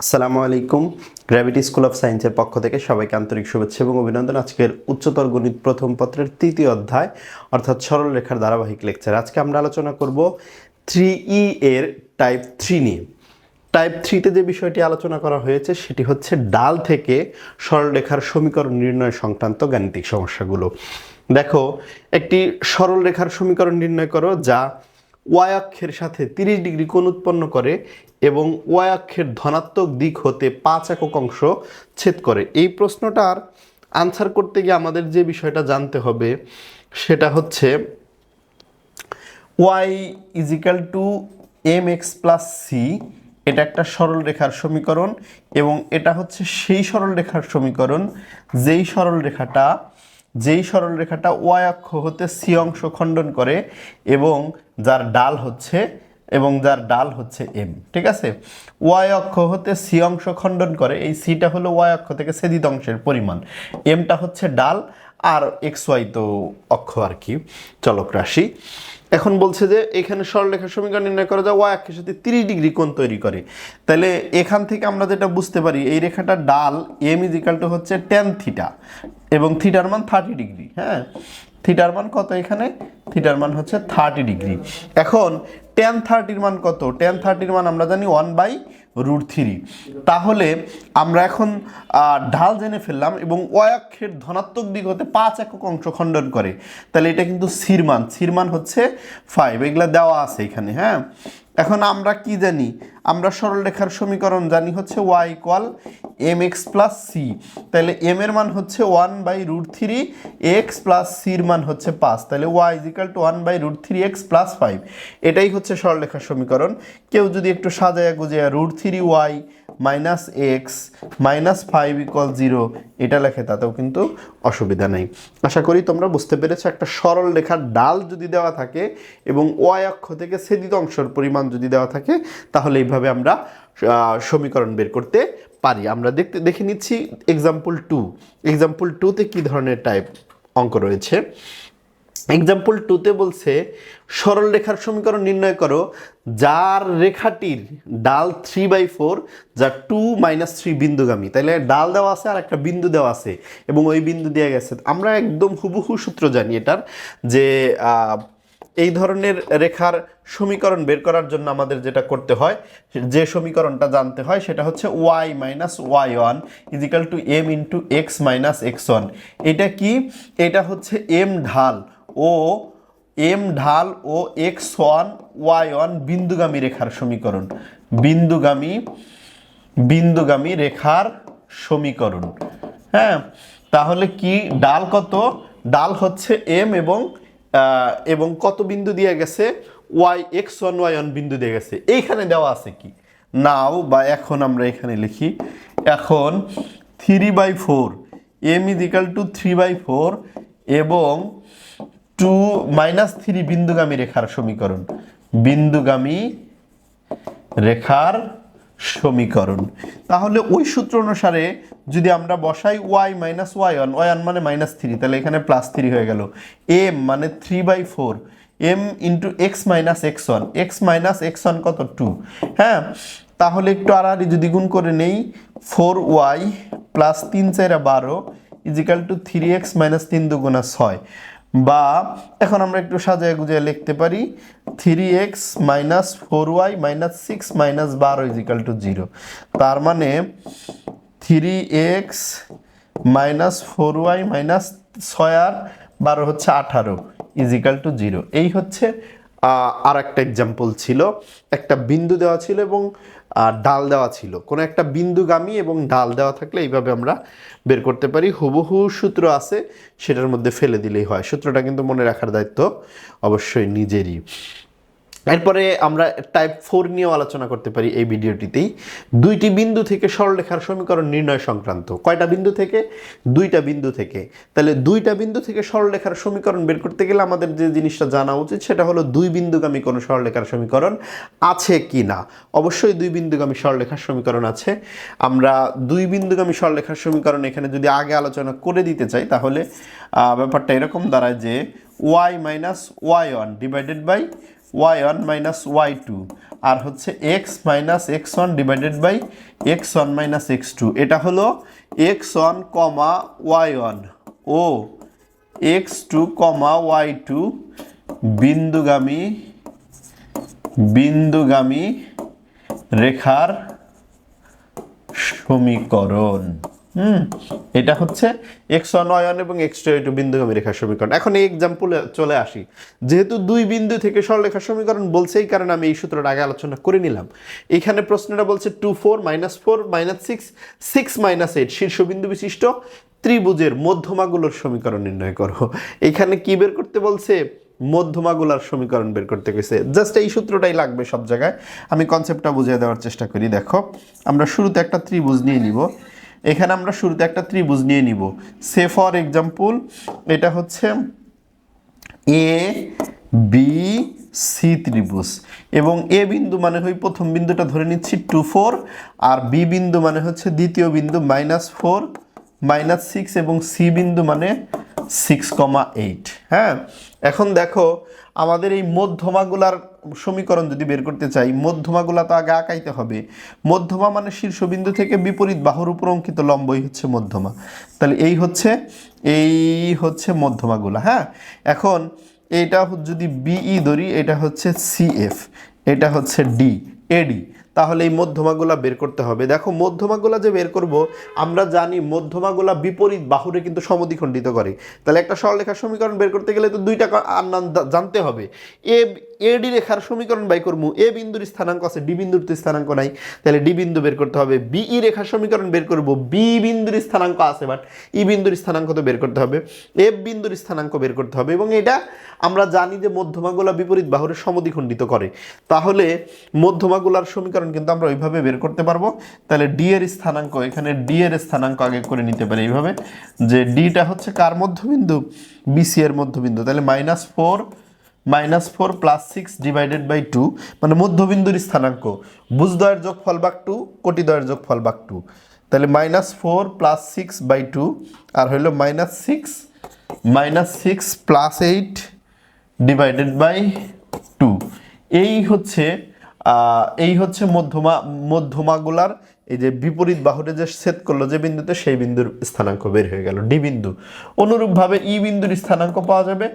আসসালামু আলাইকুম। Gravity school of সায়েন্সের পক্ষ থেকে সবাইকে আন্তরিক শুভেচ্ছা এবং অভিনন্দন। আজকের উচ্চতর গণিত প্রথম পত্রের তৃতীয় অধ্যায়, অর্থাৎ সরল রেখার ধারাবাহিক লেকচার আজকে আমরা আলোচনা করব থ্রি ই এর টাইপ থ্রি নিয়ে। টাইপ থ্রিতে যে বিষয়টি আলোচনা করা হয়েছে, সেটি হচ্ছে ডাল থেকে সরলরেখার সমীকরণ নির্ণয় সংক্রান্ত গাণিতিক সমস্যাগুলো। দেখো, একটি সরল রেখার সমীকরণ নির্ণয় করো যা ওয়াই অক্ষের সাথে তিরিশ ডিগ্রি কোণ উৎপন্ন করে এবং ওয়াই অক্ষের ধনাত্মক দিক হতে পাঁচ একক অংশ ছেদ করে। এই প্রশ্নটার আনসার করতে গিয়ে আমাদের যে বিষয়টা জানতে হবে, সেটা হচ্ছে Y equal to M X plus C এটা একটা সরল রেখার সমীকরণ এবং এটা হচ্ছে সেই সরল রেখার সমীকরণ, যেই সরল রেখাটা যেই সরলরেখাটা ওয়াই অক্ষ হতে সি অংশ খণ্ডন করে এবং যার ডাল হচ্ছে এবং যার ডাল হচ্ছে এম, ঠিক আছে? ওয়াই অক্ষ হতে সি অংশ খণ্ডন করে, এই সিটা হলো ওয়াই অক্ষ থেকে সেদিত অংশের পরিমাণ। এমটা হচ্ছে ডাল আর এক্স ওয়াই তো অক্ষ আর কি। চলক রাশি। এখন বলছে যে এখানে সরলরেখার সমীকরণ নির্ণয় করা যায় ওয়াই অক্ষের সাথে তিরিশ ডিগ্রি কোণ তৈরি করে। তাহলে এখান থেকে আমরা যেটা বুঝতে পারি, এই রেখাটা ডাল এম ইজিক্যাল টু হচ্ছে টেন থিটা এবং থিটার মান থার্টি ডিগ্রি হ্যাঁ? থিটার মান কত এখানে? থিটার মান হচ্ছে থার্টি ডিগ্রি। এখন টেন থার্টির মান কত? টেন থার্টির মান আমরা জানি ওয়ান বাই রুট থ্রি তাহলে আমরা এখন ঢাল জেনে ফেললাম এবং অয়াক্ষের ধনাত্মক দিক হতে পাঁচ একক অংশ খণ্ডন করে। তাহলে এটা কিন্তু সিরমান সিরমান সির হচ্ছে ফাইভ এগুলো দেওয়া আছে এখানে হ্যাঁ? এখন আমরা কি জানি? আমরা সরলরেখার সমীকরণ জানি হচ্ছে y equal m x plus c তাহলে এম এর মান হচ্ছে one by root three x plus সির মান হচ্ছে পাঁচ। তাহলে y is equal to one by root three x plus five এটাই হচ্ছে সরলরেখার সমীকরণ। কেউ যদি একটু সাজায়া গুজিয়া root three y minus x minus five equal zero এটা লেখে, তাতেও কিন্তু অসুবিধা নেই। আশা করি তোমরা বুঝতে পেরেছ, একটা সরল রেখার ডাল যদি দেওয়া থাকে এবং ওয়াই অক্ষ থেকে ছেদিত অংশের পরিমাণ যদি দেওয়া থাকে, তাহলে এইভাবে আমরা সমীকরণ বের করতে পারি। আমরা দেখতে, দেখে নিচ্ছি এক্সাম্পল টু এক্সাম্পল টুতে কী ধরনের টাইপ অঙ্ক রয়েছে? এক্সাম্পল টুতে বলছে, সরল রেখার সমীকরণ নির্ণয় করো, যার রেখাটির ডাল থ্রি বাই ফোর যা টু মাইনাস থ্রি বিন্দুগামী। তাহলে ডাল দেওয়া আছে আর একটা বিন্দু দেওয়া আছে, এবং ওই বিন্দু দেওয়া গেছে। আমরা একদম হুবহু সূত্র জানি এটার, যে এই ধরনের রেখার সমীকরণ বের করার জন্য আমাদের যেটা করতে হয়, যে সমীকরণটা জানতে হয়, সেটা হচ্ছে y minus y one is equal to m into x minus x one এটা কি? এটা হচ্ছে এম ঢাল। ও এম ঢাল ও এক্স ওয়ান ওয়াই ওয়ান বিন্দুগামী রেখার সমীকরণ। বিন্দুগামী বিন্দুগামী রেখার সমীকরণ। হ্যাঁ তাহলে কি ডাল কত? ডাল হচ্ছে এম এবং এবং কত বিন্দু দিয়ে গেছে? Y x one y one বিন্দু দিয়ে গেছে। এইখানে দেওয়া আছে কি? নাও বা এখন আমরা এখানে লিখি। এখন three by four, m is equal to three by four এবং টু মাইনাস থ্রি বিন্দুগামী রেখার সমীকরণ। বিন্দুগামী রেখার সমীকরণ। তাহলে ওই সূত্র অনুসারে যদি আমরা বসাই y minus y one y one মানে মাইনাস থ্রি, তাহলে এখানে প্লাস থ্রি হয়ে গেল। এম মানে three by four, m into x minus x one, x minus x one কত? টু। হ্যাঁ তাহলে একটু আড়াআড়ি যদি গুণ করে নেই, ফোর ওয়াই প্লাস তিন চারা বারো, is equal to three x minus তিন দুগুণা ছয়। বা এখন আমরা একটু সাজায় গুজিয়ে লিখতে পারি three x minus four y minus six minus বারো ইজিক্যাল টু জিরো তার মানে three x minus four y minus ছয় আর বারো হচ্ছে আঠারো ইজিক্যাল টু জিরো এই হচ্ছে আর একটা এক্সাম্পল ছিল। একটা বিন্দু দেওয়া ছিল এবং ডাল দেওয়া ছিল। কোনো একটা বিন্দুগামী এবং ডাল দেওয়া থাকলে এইভাবে আমরা বের করতে পারি। হুবহু সূত্র আছে, সেটার মধ্যে ফেলে দিলেই হয়। সূত্রটা কিন্তু মনে রাখার দায়িত্ব অবশ্যই নিজেরই। এরপরে আমরা টাইপ ফোর নিয়েও আলোচনা করতে পারি এই ভিডিওটিতেই। দুইটি বিন্দু থেকে সরলরেখার সমীকরণ নির্ণয় সংক্রান্ত। কয়টা বিন্দু থেকে? দুইটা বিন্দু থেকে। তাহলে দুইটা বিন্দু থেকে সরলরেখার সমীকরণ বের করতে গেলে আমাদের যে জিনিসটা জানা উচিত সেটা হলো দুই বিন্দুগামী কোনো সরলরেখার সমীকরণ আছে কি না। অবশ্যই দুই বিন্দুগামী সরলরেখার সমীকরণ আছে। আমরা দুই বিন্দুগামী সরলরেখার সমীকরণ এখানে যদি আগে আলোচনা করে দিতে চাই তাহলে ব্যাপারটা এরকম দাঁড়ায় যে y minus y one divided by y one minus y two আর হচ্ছে x minus x one divided by x one minus x two এটা হলো x one comma y one ও x two comma y two বিন্দুগামী বিন্দুগামী রেখার সমীকরণ। এটা হচ্ছে x one one এবং x two two বিন্দুগামী রেখার সমীকরণ। এখন এই এক্সাম্পলে চলে আসি। যেহেতু দুই বিন্দু থেকে সরলরেখার সমীকরণ বলছে, এই কারণে আমি এই সূত্রটা আগে আলোচনা করে নিলাম। এখানে প্রশ্নটা বলছে two four minus four minus six six minus eight শীর্ষবিন্দু বিশিষ্ট, ত্রিভুজের মধ্যমাগুলোর সমীকরণ নির্ণয় করো। এখানে কি বের করতে বলছে? মধ্যমাগুলার সমীকরণ বের করতে গেছে। জাস্ট এই সূত্রটাই লাগবে সব জায়গায়। আমি কনসেপ্টটা বুঝিয়ে দেওয়ার চেষ্টা করি। দেখো, আমরা শুরুতে একটা ত্রিভুজ নিয়ে নিব। এখানে আমরা শুরুতে একটা ত্রিভুজ নিয়ে নিব। সে ফর এক্সাম্পল এটা হচ্ছে এ বি সি ত্রিভুজ। এবং এ বিন্দু মানে হই প্রথম বিন্দুটা ধরে নিচ্ছি টু ফোর আর বি বিন্দু মানে হচ্ছে দ্বিতীয় বিন্দু মাইনাস ফোর মাইনাস সিক্স এবং সি বিন্দু মানে সিক্স কমা এইট হ্যাঁ? এখন দেখো, আমাদের এই মধ্যমাগুলার সমীকরণ যদি বের করতে চাই, মধ্যমাগুলা তো আগে আঁকাইতে হবে। মধ্যমা মানে শীর্ষবিন্দু থেকে বিপরীত বাহুর উপর অঙ্কিত লম্বই হচ্ছে মধ্যমা। তাহলে এই হচ্ছে এই হচ্ছে মধ্যমাগুলা হ্যাঁ? এখন এটা যদি বিই ধরি, এটা হচ্ছে সিএফ এটা হচ্ছে ডি এডি তাহলে এই মধ্যমাগুলা বের করতে হবে। দেখো, মধ্যমাগুলা যে বের করব, আমরা জানি মধ্যমাগুলা বিপরীত বাহুরে কিন্তু সমদ্বিখণ্ডিত করে। তাহলে একটা সরলরেখার সমীকরণ বের করতে গেলে তো দুইটা আন্নান জানতে হবে। এ এডি রেখার সমীকরণ বাই করব এ বিন্দুর স্থানাঙ্ক আছে ডি বিন্দুর স্থানাঙ্ক নাই। তাহলে ডি বিন্দু বের করতে হবে। বিই রেখার সমীকরণ বের করব। বি বিন্দুর স্থানাঙ্ক আছে বাট ই বিন্দুর স্থানাঙ্ক তো বের করতে হবে। এফ বিন্দুর স্থানাঙ্ক বের করতে হবে এবং এটা আমরা জানি যে মধ্যমাগুলা বিপরীত বাহুরে সমদ্বিখণ্ডিত করে। তাহলে মধ্যমাগুলার সমীকরণ কিন্তু আমরা ওইভাবে বের করতে পারব। তাহলে ডি এর স্থানাঙ্ক, এখানে ডি এর স্থানাঙ্ক আগে করে নিতে পারি এইভাবে। যে ডিটা হচ্ছে কার মধ্যবিন্দু? বিসি এর মধ্যবিন্দু। তাহলে minus four minus four plus six divided by two মানে মধ্যবিন্দুর স্থানাঙ্ক। বুজদয়ের যোগ ফল বাক টু, কোটিদয়ের যোগ ফল বাক টু। তাহলে minus four plus six by two, আর হইল minus six minus six plus eight divided by two. এই হচ্ছে এই হচ্ছে মধ্যমা, মধ্যমাগুলার এই যে বিপরীত বাহুরে যে ছেদ করল যে বিন্দুতে, সেই বিন্দুর স্থানাঙ্ক বের হয়ে গেল। ডি বিন্দু। অনুরূপভাবে ই বিন্দুর স্থানাঙ্ক পাওয়া যাবে,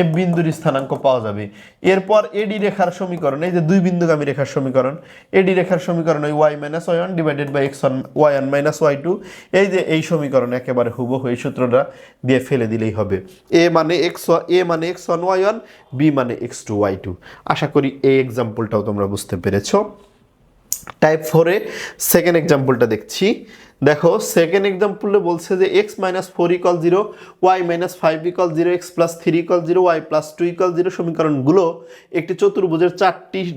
এফ বিন্দুর স্থানাঙ্ক পাওয়া যাবে। এরপর এডি রেখার সমীকরণ, এই যে দুই বিন্দুগামী রেখার সমীকরণ এডি রেখার সমীকরণ ওই y minus one divided by x one y one minus y two এই যে এই সমীকরণ একেবারে হুবহু এই সূত্রটা দিয়ে ফেলে দিলেই হবে। এ মানে এক্স এ মানে x one y one B মানে এক্স টু ওয়াই টু আশা করি এই এক্সাম্পলটাও তোমরা বুঝতে পেরেছ। টাইপ ফোরে সেকেন্ড এক্সাম্পলটা দেখছি। দেখো সেকেন্ড এক্সাম্পলে বলছে যে x minus four equal zero y minus five equal zero x plus three equal zero y plus two equal zero সমীকরণগুলো একটি চতুর্ভুজের চারটি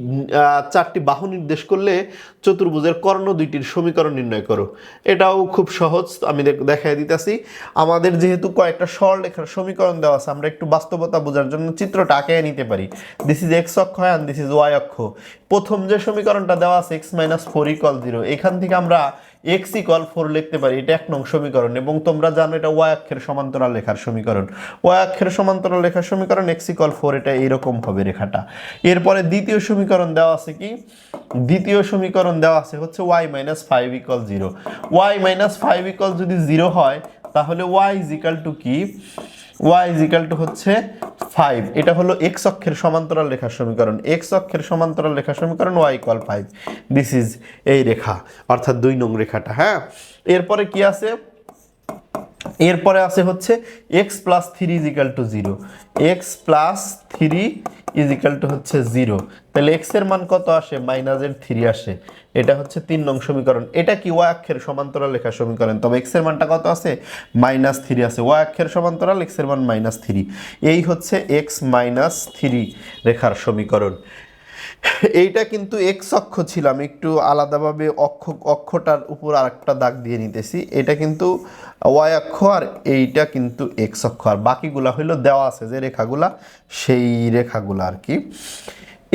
চারটি বাহু নির্দেশ করলে চতুর্ভুজের কর্ণ দুইটির সমীকরণ নির্ণয় করো। এটাও খুব সহজ, আমি দেখ- দেখাই দিতেছি। আমাদের যেহেতু কয়েকটা সরলরেখার সমীকরণ দেওয়া আছে, আমরা একটু বাস্তবতা বোঝার জন্য চিত্রটা আঁকে নিতে পারি। দিস ইজ এক্স অক্ষ অ্যান্ড দিস ইজ ওয়াই অক্ষ। প্রথম যে সমীকরণটা দেওয়া আছে x minus four equal zero এখান থেকে আমরা এক্স ইকল ফোর লিখতে পারি, এটা এক নং সমীকরণ। এবং তোমরা জানো এটা ওয়াই অক্ষের সমান্তরাল লেখার সমীকরণ। ওয়াই অক্ষের সমান্তরাল লেখার সমীকরণ এক্স ইকল ফোর এটা এইরকম হবে রেখাটা। এরপরে দ্বিতীয় সমীকরণ দেওয়া আছে কি? দ্বিতীয় সমীকরণ দেওয়া আছে হচ্ছে y minus five equal zero y minus five equal যদি জিরো হয়, তাহলে ওয়াই ইজ ইকাল টু কি? ওয়াই ইজ ইকাল টু হচ্ছে ফাইভ এটা হলো এক্স অক্ষের সমান্তরাল রেখার সমীকরণ। এক্স অক্ষের সমান্তরাল রেখার সমীকরণ y equal five this is এই রেখা, অর্থাৎ দুই নং রেখাটা হ্যাঁ? এরপরে কি আছে? এরপরে আছে হচ্ছে x plus three is equal to zero x plus three is equal to হচ্ছে জিরো তাহলে এক্সের মান কত আসে? মাইনাসের থ্রি আসে। এটা হচ্ছে তিন নং সমীকরণ। এটা কি ওয়াই অক্ষের সমান্তরাল লেখার সমীকরণ? তবে এক্সের মানটা কত আছে? মাইনাস থ্রি আছে। ওয়াই অক্ষের সমান্তরাল এক্সের মান মাইনাস থ্রি এই হচ্ছে এক্স মাইনাস থ্রি রেখার সমীকরণ। এইটা কিন্তু এক্স অক্ষ ছিল, আমি একটু আলাদাভাবে অক্ষ, অক্ষটার উপর আরেকটা দাগ দিয়ে নিতেছি। এটা কিন্তু ওয়াই অক্ষ আর এইটা কিন্তু এক্স অক্ষ। আর বাকিগুলা হইল দেওয়া আছে যে রেখাগুলা, সেই রেখাগুলো আর কি।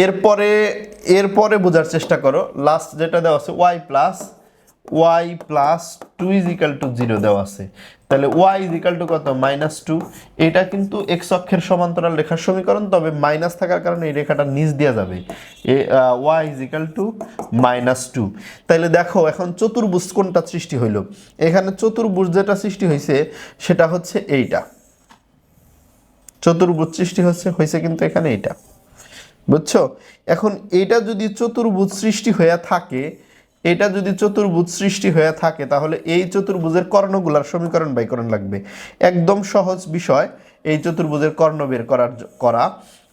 এরপরে এরপরে বোঝার চেষ্টা করো। লাস্ট যেটা দেওয়া আছে y plus y plus two is equal to zero দেওয়া আছে। তাহলে ওয়াই ইজ ইকাল টু কত? মাইনাস টু এটা কিন্তু এক্স অক্ষের সমান্তরাল রেখার সমীকরণ, তবে মাইনাস থাকার কারণে এই রেখাটা নিচ দেওয়া যাবে। এ y is equal to minus two তাহলে দেখো, এখন চতুর্ভুজ কোনটা সৃষ্টি হইল? এখানে চতুর্ভুজ যেটা সৃষ্টি হয়েছে সেটা হচ্ছে এইটা। চতুর্ভুজ সৃষ্টি হচ্ছে হয়েছে কিন্তু এখানে এইটা। বুঝছ? এখন এটা যদি চতুর্ভুজ সৃষ্টি হয়ে থাকে এটা যদি চতুর্ভুজ সৃষ্টি হয়ে থাকে, তাহলে এই চতুর্ভুজের কর্ণগুলার সমীকরণ বাইকরণ লাগবে। একদম সহজ বিষয়, এই চতুর্ভুজের কর্ণ বের করার করা।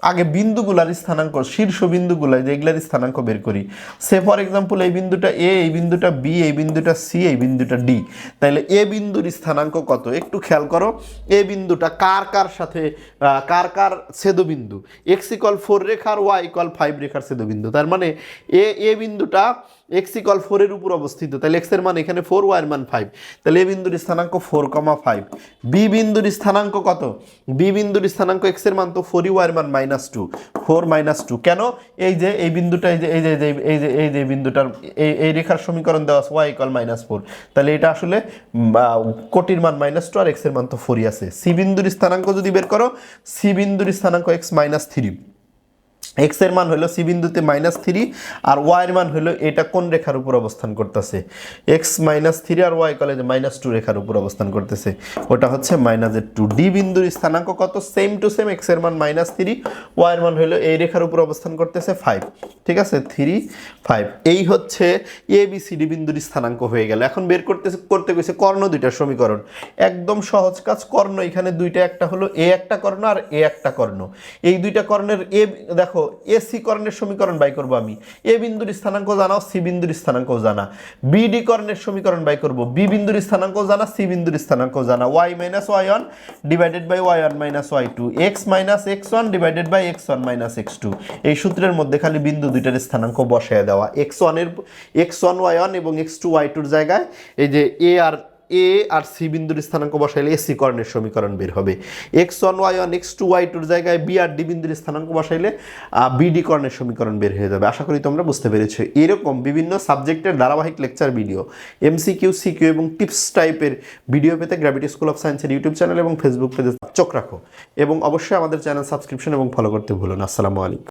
আগে বিন্দুগুলার স্থানাঙ্ক শীর্ষ বিন্দুগুলা যেগুলার স্থানাঙ্ক বের করি। সে ফর এক্সাম্পল এই বিন্দুটা এ এই বিন্দুটা বি এই বিন্দুটা সি এই বিন্দুটা ডি তাহলে এ বিন্দুর স্থানাঙ্ক কত? একটু খেয়াল করো এ বিন্দুটা কার কার সাথে কার কার ছেদবিন্দু? এক্স ইকল ফোর রেখার ওয়াই ইকল ফাইভ রেখার ছেদবিন্দু। তার মানে এ এ বিন্দুটা এক্স ইকল ফোরের উপর অবস্থিত। তাহলে এক্সের মান এখানে ফোর ওয়াই এর মান ফাইভ তাহলে এ বিন্দুর স্থানাঙ্ক ফোর কমা ফাইভ বি বিন্দুর স্থানাঙ্ক কত? বি বিন্দুর স্থানাঙ্ক এক্সের মান তো ফোর ওয়াই এর মান minus two four minus two কেন? এই যে, এই বিন্দুটা, এই যে এই যে, এই যে- এই যে বিন্দুটার, এই এই রেখার সমীকরণ দেওয়া আছে ওয়াই ইকল মাইনাস ফোর তাহলে এটা আসলে কোটির মান মাইনাস টু আর এক্সের মান তো ফোরই আছে। সি বিন্দুর স্থানাঙ্ক যদি বের করো সি বিন্দুর স্থানাঙ্ক এক্স মাইনাস থ্রি এক্সের মান হলো সি বিন্দুতে মাইনাস থ্রি আর ওয়াই এর মান হলো এটা কোন রেখার উপর অবস্থান করতেছে? এক্স মাইনাস থ্রি আর ওয়াই কলেজে মাইনাস টু রেখার উপর অবস্থান করতেছে, ওটা হচ্ছে মাইনাসের টু ডি বিন্দুর স্থানাঙ্ক কত? সেম টু সেম এক্সের মান মাইনাস থ্রি ওয়াই এর মান হলো এই রেখার উপর অবস্থান করতেছে ফাইভ ঠিক আছে? থ্রি ফাইভ এই হচ্ছে এ বি সি ডি বিন্দুর স্থানাঙ্ক হয়ে গেল। এখন বের করতেছে, করতে গেছে কর্ণ দুইটার সমীকরণ। একদম সহজ কাজ, কর্ণ এখানে দুইটা, একটা হলো এ একটা কর্ণ আর এ একটা কর্ণ। এই দুইটা কর্ণের এ দেখো এ সি কর্ণের সমীকরণ বাই করব আমি। এ বিন্দুর স্থানাঙ্ক জানাও সি বিন্দুর স্থানাঙ্ক জানা। বি ডি কর্ণের সমীকরণ বাই করব। বি বিন্দুর স্থানাঙ্ক জানা সি বিন্দুর স্থানাঙ্ক জানা। Y minus y one divided by y one minus y two x minus x one divided by x one minus x two এই সূত্রের মধ্যে খালি বিন্দু দুইটার স্থানাঙ্ক বসায় দেওয়া। এক্স ওয়ানের এক্স ওয়ান ওয়াই ওয়ান এবং এক্স টু ওয়াই টুর জায়গায় এই যে এ আর এ আর সি বিন্দুর স্থানাঙ্ক বসাইলে এসি কর্ণের সমীকরণ বের হবে। X one y one x two y টুর জায়গায় বি আর ডি বিন্দুর স্থানাঙ্ক বসাইলে বিডি কর্ণের সমীকরণ বের হয়ে যাবে। আশা করি তোমরা বুঝতে পেরেছ। এরকম বিভিন্ন সাবজেক্টের ধারাবাহিক লেকচার ভিডিও এমসিকিউ সিকিউ এবং টিপস টাইপের ভিডিও পেতে গ্র্যাভিটি স্কুল অফ সায়েন্সের ইউটিউব চ্যানেল এবং ফেসবুক পেজে চোখ রাখো। এবং অবশ্যই আমাদের চ্যানেল সাবস্ক্রিপশন এবং ফলো করতে ভুলো না। আসসালামু আলাইকুম।